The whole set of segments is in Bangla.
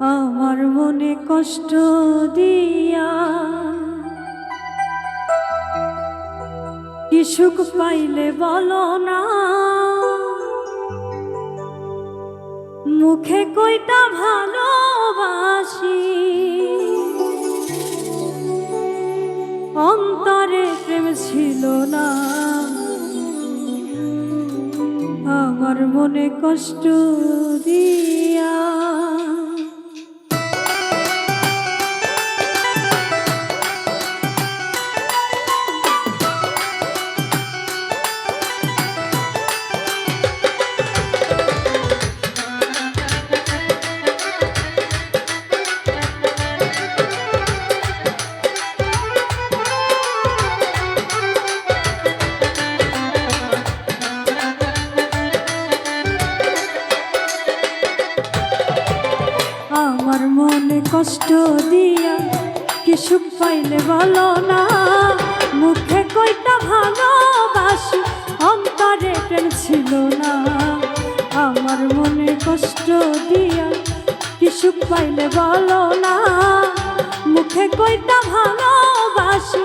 আমার মনে কষ্ট দিয়া কি সুখ পাইলে বলো না? মুখে কইটা ভালোবাসি, অন্তরে প্রেম ছিল না। আমার মনে কষ্ট দিয়া কষ্ট দিয়া কি সুখ পাইলে বলো না? মুখে কইটা ভালোবাসি, অন্তরে প্রেম ছিল না। আমার মনে কষ্ট দিয়া কি সুখ পাইলে বলো না? মুখে কইটা ভালোবাসি,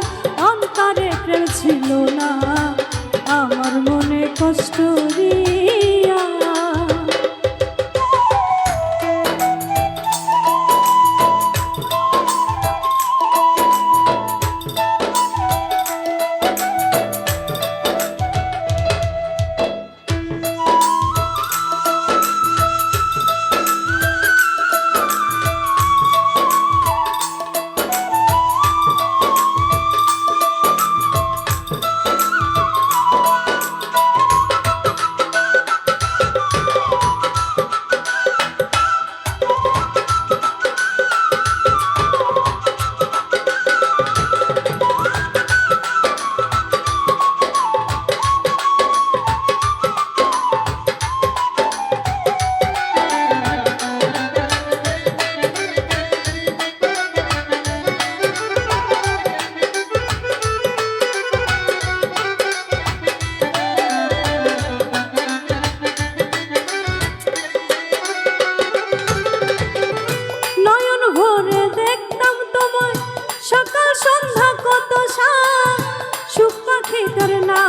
অন্তরে প্রেম ছিল না। আমার মনে কষ্ট দিয়া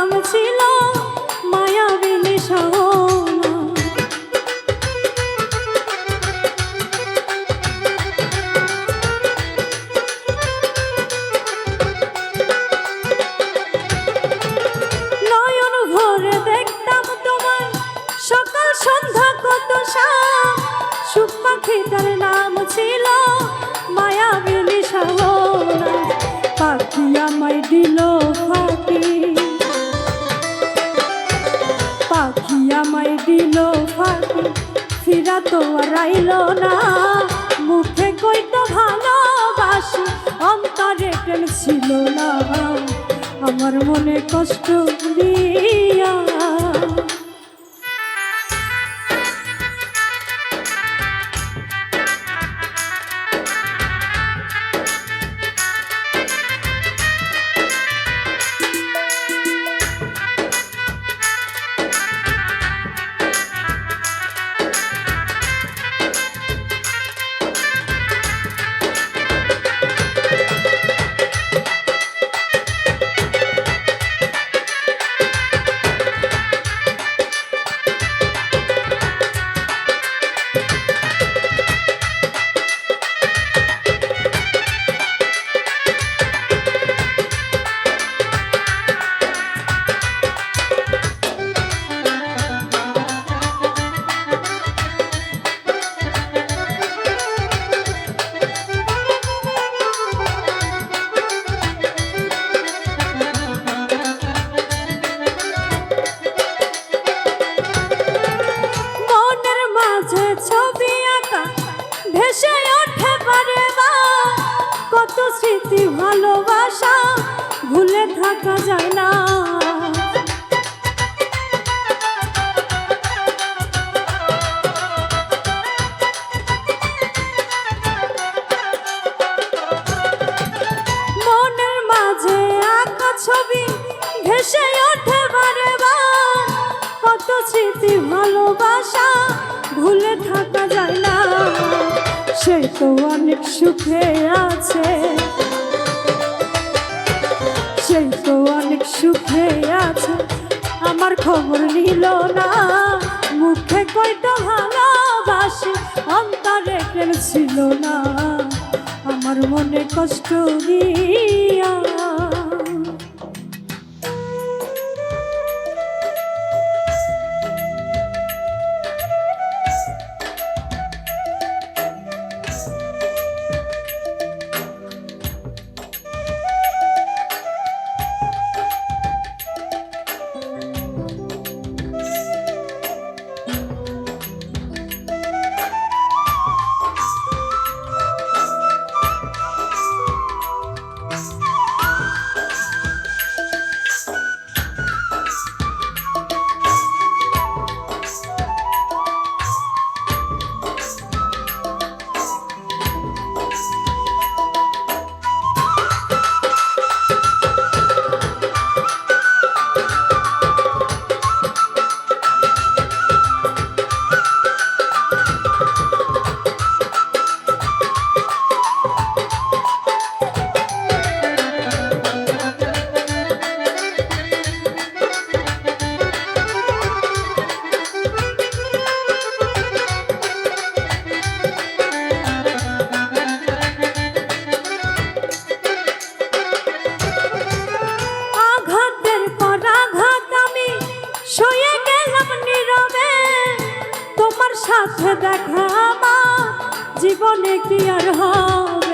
নাম ছিল মায়াবিনী সহনা নয়ন ভরে দেখতাম তোমার সকাল সন্ধ্যা কত সুখ পাখিটার নাম ছিল মায়াবিনী সাহনা পাখি আমায় দিল ফাঁকি। ফিরা তো রাইল না। মুখে কইতো ভালোবাসি, অন্তরে প্রেম ছিল না। আমার মনে কষ্ট দিয়া থাকা যায় না। মনের মাঝে আঁকা ছবি ভেসে ওঠে বার কত স্মৃতি ভালোবাসা ভুলে থাকা যায় না। সে তো অনেক সুখে আছে। খবর নিল না। মুখে কয়টা ভালোবাসি অন্তরে প্রেম ছিল না। আমার মনে কষ্ট দিয়া তোমার সাথে দেখা জীবনে কি আর হবে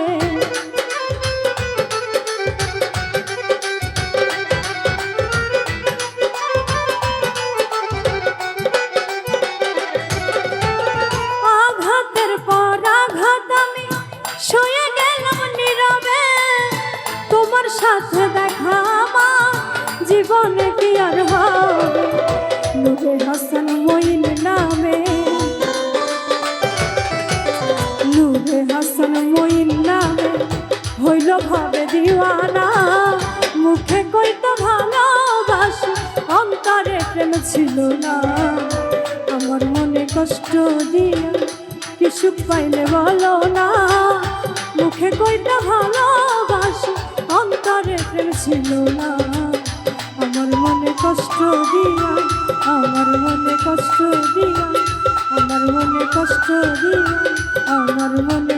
হাসান মঈন নামে। নূরে হাসান মঈন নামে। হইল ভাবে দিওয়ানা। মুখে অন্তরে প্রেম ছিল না। আমার মনে কষ্ট দিয়া কি সুখ পাইলে বলো না। মুখে কইটা ভালোবাসি অন্তরে প্রেম ছিল না। মনে কষ্ট দিয়া আমার মনে কষ্ট দিয়া আমার মনে কষ্ট দিয়া আমার মনে